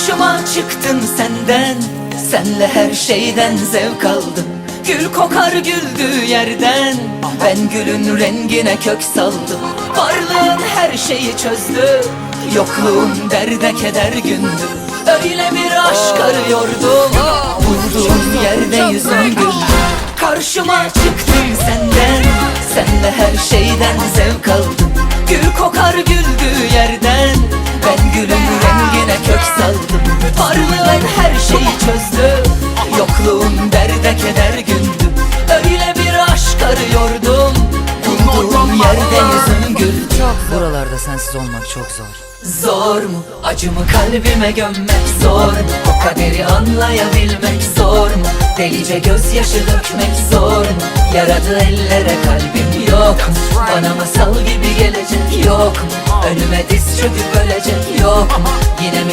Karşıma çıktın senden Senle her şeyden zevk aldım. Gül kokar güldüğü yerden Ben gülün rengine kök saldım. Varlığın her şeyi çözdü Yokluğun derde keder gündü. Öyle bir aşk arıyordum Bulduğum yerde yüzüm güldü. Karşıma çıktın senden Yokluğun derde keder gündü Öyle bir aşk arıyordum Bulduğum yerde yüzüm güldü Buralarda sensiz olmak çok zor. Zor mu? Acımı kalbime gömmek zor mu? O kaderi anlayabilmek zor mu? Delice gözyaşı dökmek zor mu? Yaradı ellere kalbim yok mu? Bana masal gibi gelecek yok mu? Önüme diz çöküp ölecek yok mu? Yine mi